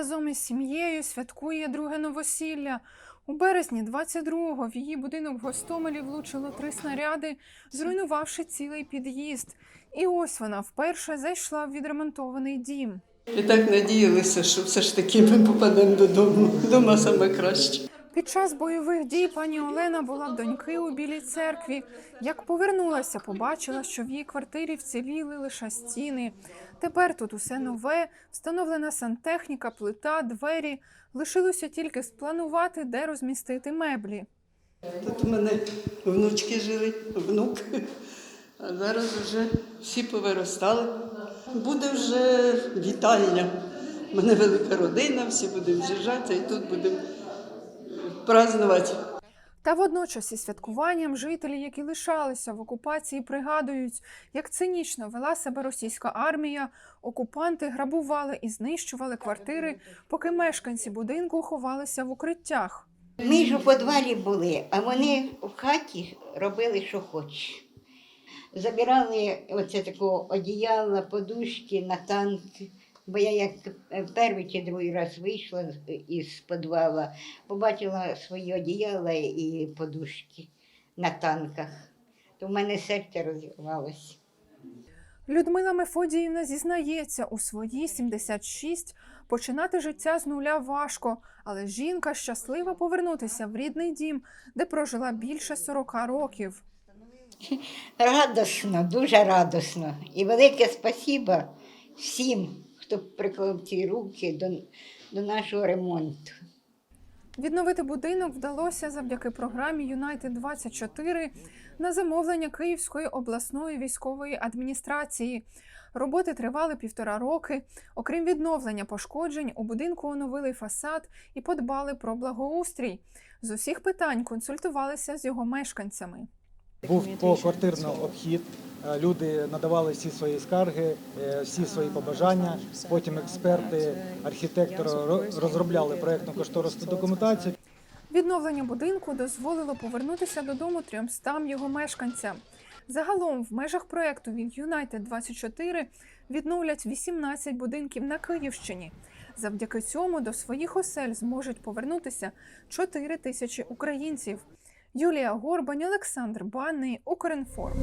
із сім'єю святкує друге новосілля. У березні 22-го в її будинок в Гостомелі влучило три снаряди, зруйнувавши цілий під'їзд. І ось вона вперше зайшла в відремонтований дім. І так надіялися, що все ж таки ми попадемо додому. Дома саме краще. Під час бойових дій пані Олена була в доньки у Білій церкві. Як повернулася, побачила, що в її квартирі вціліли лише стіни. Тепер тут усе нове, встановлена сантехніка, плита, двері. Лишилося тільки спланувати, де розмістити меблі. Тут у мене внучки жили, внук. А зараз вже всі повиростали. Буде вже вітальня. У мене велика родина, всі будемо з'їжджатися і тут будемо празднувати. Та водночас із святкуванням жителі, які лишалися в окупації, пригадують, як цинічно вела себе російська армія. Окупанти грабували і знищували квартири, поки мешканці будинку ховалися в укриттях. Ми ж у підвалі були, а вони в хаті робили, що хочеш. Забирали оце такого одіяла, подушки на танки. Бо я як перший чи другий раз вийшла із підвала, побачила свої одіяла і подушки на танках. То в мене серце розірвалося. Людмила Мефодіївна зізнається, у свої 76 починати життя з нуля важко, але жінка щаслива повернутися в рідний дім, де прожила більше 40 років. Радосно, дуже радосно. І велике спасіба всім, хто приклав ці руки до, до нашого ремонту. Відновити будинок вдалося завдяки програмі Юнайтед 24 на замовлення Київської обласної військової адміністрації. Роботи тривали півтора роки. Окрім відновлення пошкоджень, у будинку оновили фасад і подбали про благоустрій. З усіх питань консультувалися з його мешканцями. Був поквартирний обхід. е, Люди надавали всі свої скарги, е, всі свої побажання. Потім експерти, архітектори ро- розробляли проєктну кошторисну документацію. Відновлення будинку дозволило повернутися додому 300 його мешканцям. Загалом в межах проекту від Юнайтед 24 відновлять 18 будинків на Київщині. Завдяки цьому до своїх осель зможуть повернутися 4 тисячі українців. Юлія Горбань, Олександр Банний, Укрінформ.